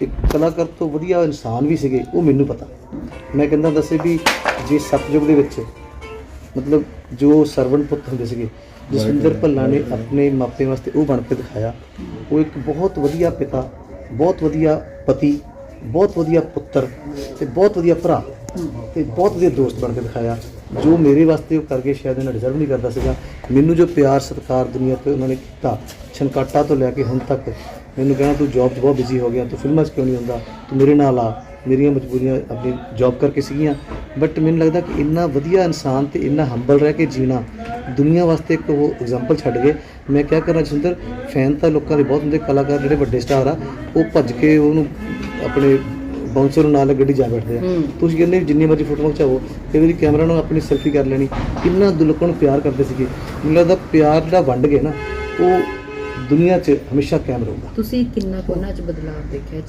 ਇੱਕ ਕਲਾਕਾਰ ਤੋਂ ਵਧੀਆ ਇਨਸਾਨ ਵੀ ਸੀਗੇ ਉਹ ਮੈਨੂੰ ਪਤਾ। ਮੈਂ ਕਹਿੰਦਾ ਦੱਸੇ ਵੀ ਜੇ ਸਤਯੁਗ ਦੇ ਵਿੱਚ ਮਤਲਬ ਜੋ ਸਰਵਣ ਪੁੱਤ ਹੁੰਦੇ ਸੀਗੇ ਜਸਵਿੰਦਰ ਭੱਲਾ ਨੇ ਆਪਣੇ ਮਾਪੇ ਵਾਸਤੇ ਉਹ ਬਣ ਕੇ ਦਿਖਾਇਆ। ਉਹ ਇੱਕ ਬਹੁਤ ਵਧੀਆ ਪਿਤਾ ਬਹੁਤ ਵਧੀਆ ਪਤੀ ਬਹੁਤ ਵਧੀਆ ਪੁੱਤਰ ਤੇ ਬਹੁਤ ਵਧੀਆ ਭਰਾ ਤੇ ਬਹੁਤ ਵਧੀਆ ਦੋਸਤ ਬਣ ਕੇ ਦਿਖਾਇਆ। ਜੋ ਮੇਰੇ ਵਾਸਤੇ ਉਹ ਕਰਕੇ ਸ਼ਾਇਦ ਇਹਨਾਂ ਡਿਜ਼ਰਵ ਨਹੀਂ ਕਰਦਾ ਸੀਗਾ। ਮੈਨੂੰ ਜੋ ਪਿਆਰ ਸਤਿਕਾਰ ਦੁਨੀਆ ਤੇ ਉਹਨਾਂ ਨੇ ਕੀਤਾ ਛਨਕਾਟਾ ਤੋਂ ਲੈ ਕੇ ਹੁਣ ਤੱਕ ਮੈਨੂੰ ਕਹਿਣਾ ਤੂੰ ਜੌਬ 'ਚ ਬਹੁਤ ਬਿਜ਼ੀ ਹੋ ਗਿਆ ਤੂੰ ਫਿਲਮਾਂ 'ਚ ਕਿਉਂ ਨਹੀਂ ਹੁੰਦਾ ਤੂੰ ਮੇਰੇ ਨਾਲ ਆ ਮੇਰੀਆਂ ਮਜਬੂਰੀਆਂ ਆਪਣੀ ਜੌਬ ਕਰਕੇ ਸੀਗੀਆਂ। ਬਟ ਮੈਨੂੰ ਲੱਗਦਾ ਕਿ ਇੰਨਾ ਵਧੀਆ ਇਨਸਾਨ ਤੇ ਇੰਨਾ ਹੰਬਲ ਰਹਿ ਕੇ ਜੀਣਾ ਦੁਨੀਆ ਵਾਸਤੇ ਇੱਕ ਉਹ ਐਗਜ਼ਾਮਪਲ ਛੱਡ ਗਏ। ਮੈਂ ਕਿਹਾ ਕਰਾਂ ਜਸਿੰਦਰ ਫੈਨ ਤਾਂ ਲੋਕਾਂ ਦੇ ਬਹੁਤ ਹੁੰਦੇ ਕਲਾਕਾਰ ਜਿਹੜੇ ਵੱਡੇ ਸਟਾਰ ਆ ਉਹ ਭੱਜ ਕੇ ਉਹਨੂੰ ਆਪਣੇ ਬਾਉਂਸਰ ਨੂੰ ਨਾਲ ਗੱਡੀ ਜਾ ਬੈਠਦੇ ਆ। ਤੁਸੀਂ ਕਹਿੰਦੇ ਜਿੰਨੀ ਮਰਜ਼ੀ ਫੋਟੋ ਖਿਚਾਓ ਕਈ ਵਾਰੀ ਕੈਮਰਾ ਨਾਲ ਆਪਣੀ ਸੈਲਫੀ ਕਰ ਲੈਣੀ। ਕਿੰਨਾ ਲੋਕਾਂ ਨੂੰ ਪਿਆਰ ਕਰਦੇ ਸੀਗੇ। ਮੈਨੂੰ ਲੱਗਦਾ ਪਿਆਰ ਜਿਹੜਾ ਵੰਡ ਗਏ ਨਾ ਉਹ ਦੁਨੀਆ 'ਚ ਹਮੇਸ਼ਾ ਕਾਇਮ ਰਹੂਗਾ। ਤੁਸੀਂ ਕਿੰਨਾ ਕੁ ਉਹਨਾਂ 'ਚ ਬਦਲਾਅ ਦੇਖਿਆ